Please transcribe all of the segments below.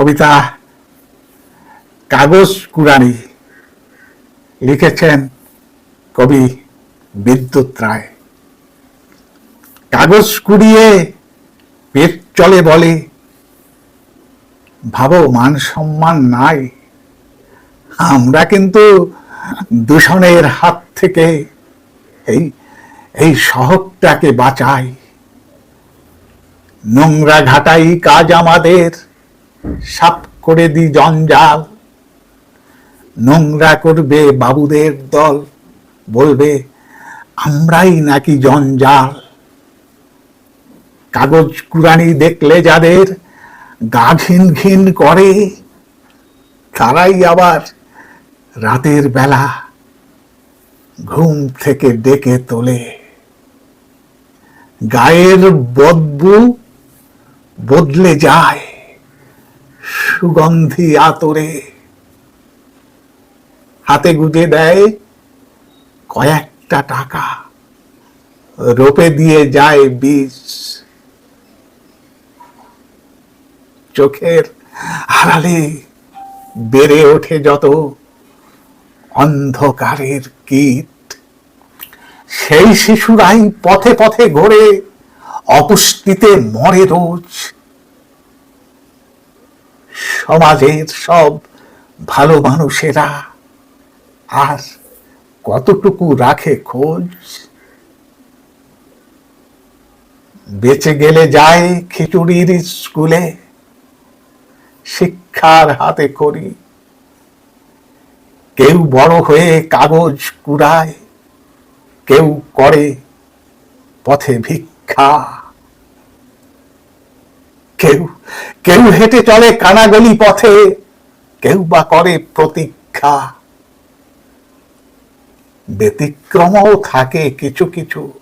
কবিতা, কাগজ কুরানি লিখেছেন কবি বিদ্যুৎ রায়। কাগজ কুড়িয়ে পেট চলে বলে, ভাবো মান সম্মান নাই। আমরা কিন্তু দূষণের হাত থেকে এই এই শহরটাকে বাঁচাই। নোংরা ঘাটাই কাজ আমাদের সাফ করে দি জঞ্জাল। নোংরা করবে বাবুদের দল, বলবে, আমরাই নাকি জঞ্জাল। কাগজ কুরানি দেখলে যাদের গা ঘিন ঘিন করে, তারাই আবার রাতের বেলা ঘুম থেকে ডেকে তোলে। গায়ের বদবু বদলে যায়। সুগন্ধি আতরে। হাতে গুজে দেয় কয়েকটা টাকা। রোপে দিয়ে যায় বীজ। চোখের আড়ালে বেড়ে ওঠে যত অন্ধকারের কীট। সেই শিশুরাই পথে পথে ঘোরে, অপুষ্টিতে মরে রোজ। সমাজের সব ভালো মানুষেরা আর কতটুকু রাখে খোঁজ? বেঁচে গেলে যায় খিচুড়ির স্কুলে, শিক্ষার হাতে করি কেউ বড় হয়ে কাগজ কুড়ায়, কেউ করে পথে ভিক্ষা। কেউ কেউ হেঁটে চলে কানাগলি পথে, কেউ বা করে প্রতীক্ষা। ব্যতিক্রমও থাকে কিছু কিছু,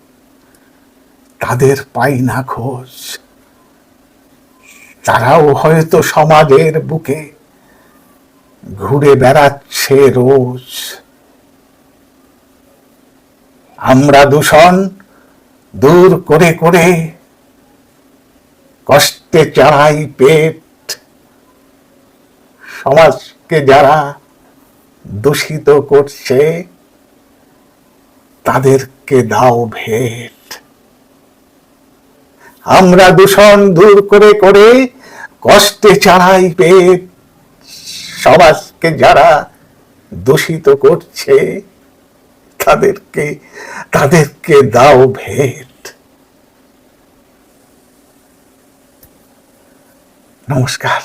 তাদের পাই না খোঁজ। তারাও হয়তো সমাজের বুকে ঘুরে বেড়াচ্ছে রোজ। আমরা দূষণ দূর করে করে কষ্টে চড়াই পেট, সমাজকে যারা দূষিত করছে, তাদেরকে দাও ভেট। আমরা দূষণ দূর করে করে কষ্টে চাড়াই পেট, সমাজকে যারা দূষিত করছে, তাদেরকে তাদেরকে দাও ভেট। নমস্কার